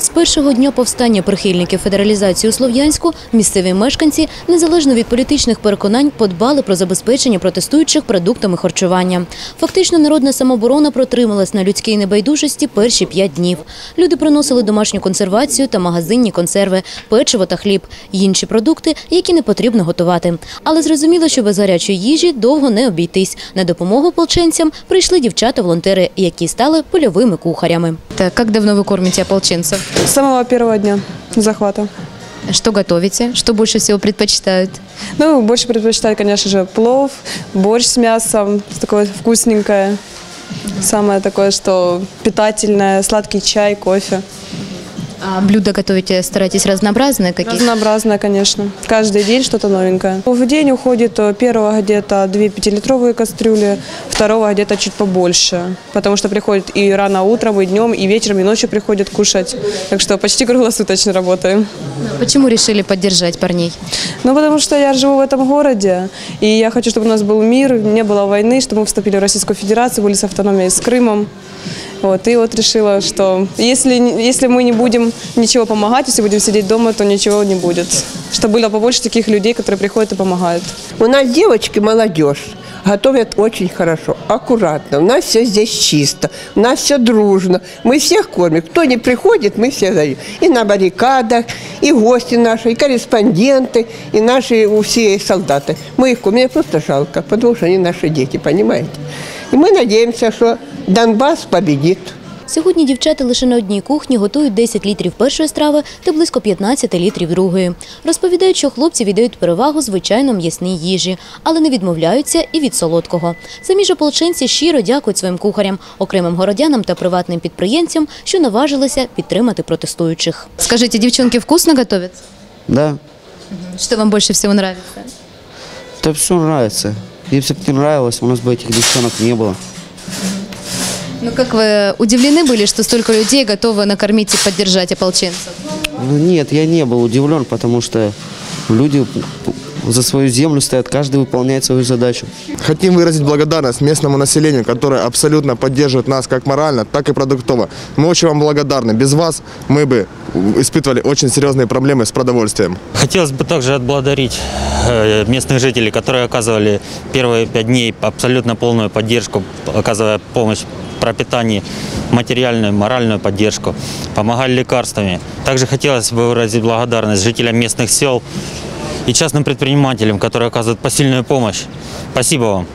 З першого дня повстання прихильників федералізації у Слов'янську місцеві мешканці, незалежно від політичних переконань, подбали про забезпечення протестуючих продуктами харчування. Фактично, народна самооборона протрималась на людській небайдужості перші п'ять днів. Люди приносили домашню консервацію та магазинні консерви, печиво та хліб, інші продукти, які не потрібно готувати. Але зрозуміло, що без гарячої їжі довго не обійтись. На допомогу полченцям прийшли дівчата-волонтери, які стали польовими кухарями. Так, як давно ви кормите ополченців? С самого первого дня захвата. Что готовите? Что больше всего предпочитают? Ну, больше предпочитаю, конечно же, плов, борщ с мясом, такое вкусненькое. Самое такое, что питательное, сладкий чай, кофе. А блюда готовите, старайтесь разнообразные какие? Разнообразное, конечно. Каждый день что-то новенькое. В день уходит э, первого где-то две пятилитровые кастрюли, второго где-то чуть побольше. Потому что приходит и рано утром, и днем, и вечером, и ночью приходят кушать. Так что почти круглосуточно работаем. Почему решили поддержать парней? Ну, потому что я живу в этом городе, и я хочу, чтобы у нас был мир, не было войны, чтобы мы вступили в Российскую Федерацию, были с автономией с Крымом. Вот, и вот решила, что если, если мы не будем ничего помогать, если будем сидеть дома, то ничего не будет. Чтобы было побольше таких людей, которые приходят и помогают. У нас девочки молодежь. Готовят очень хорошо, аккуратно. У нас все здесь чисто, у нас все дружно. Мы всех кормим. Кто не приходит, мы всех даем. И на баррикадах, и гости наши, и корреспонденты, и наши все солдаты. Мы их кормим. Мне просто жалко, потому что они наши дети, понимаете? И мы надеемся, что Донбасс победит. Сьогодні дівчата лише на одній кухні готують 10 літрів першої страви та близько 15 літрів другої. Розповідають, що хлопці віддають перевагу звичайно м'ясній їжі, але не відмовляються і від солодкого. Самі ж ополченці щиро дякують своїм кухарям, окремим городянам та приватним підприємцям, що наважилися підтримати протестуючих. Скажіть, дівчонки вкусно готують? Да, Що вам більше всього подобається? это все нравится. Бы не нравилось, у нас бы этих девчонок не было. Ну, как вы удивлены были, что столько людей готовы накормить и поддержать ополченцев? Ну, нет, я не был удивлен, потому что люди за свою землю стоят, каждый выполняет свою задачу. Хотим выразить благодарность местному населению, которое абсолютно поддерживает нас как морально, так и продуктово. Мы очень вам благодарны. Без вас мы бы испытывали очень серьезные проблемы с продовольствием. Хотелось бы также отблагодарить э, местных жителей, которые оказывали первые пять дней абсолютно полную поддержку, оказывая помощь в пропитании, материальную, моральную поддержку, помогали лекарствами. Также хотелось бы выразить благодарность жителям местных сел и частным предпринимателям, которые оказывают посильную помощь. Спасибо вам.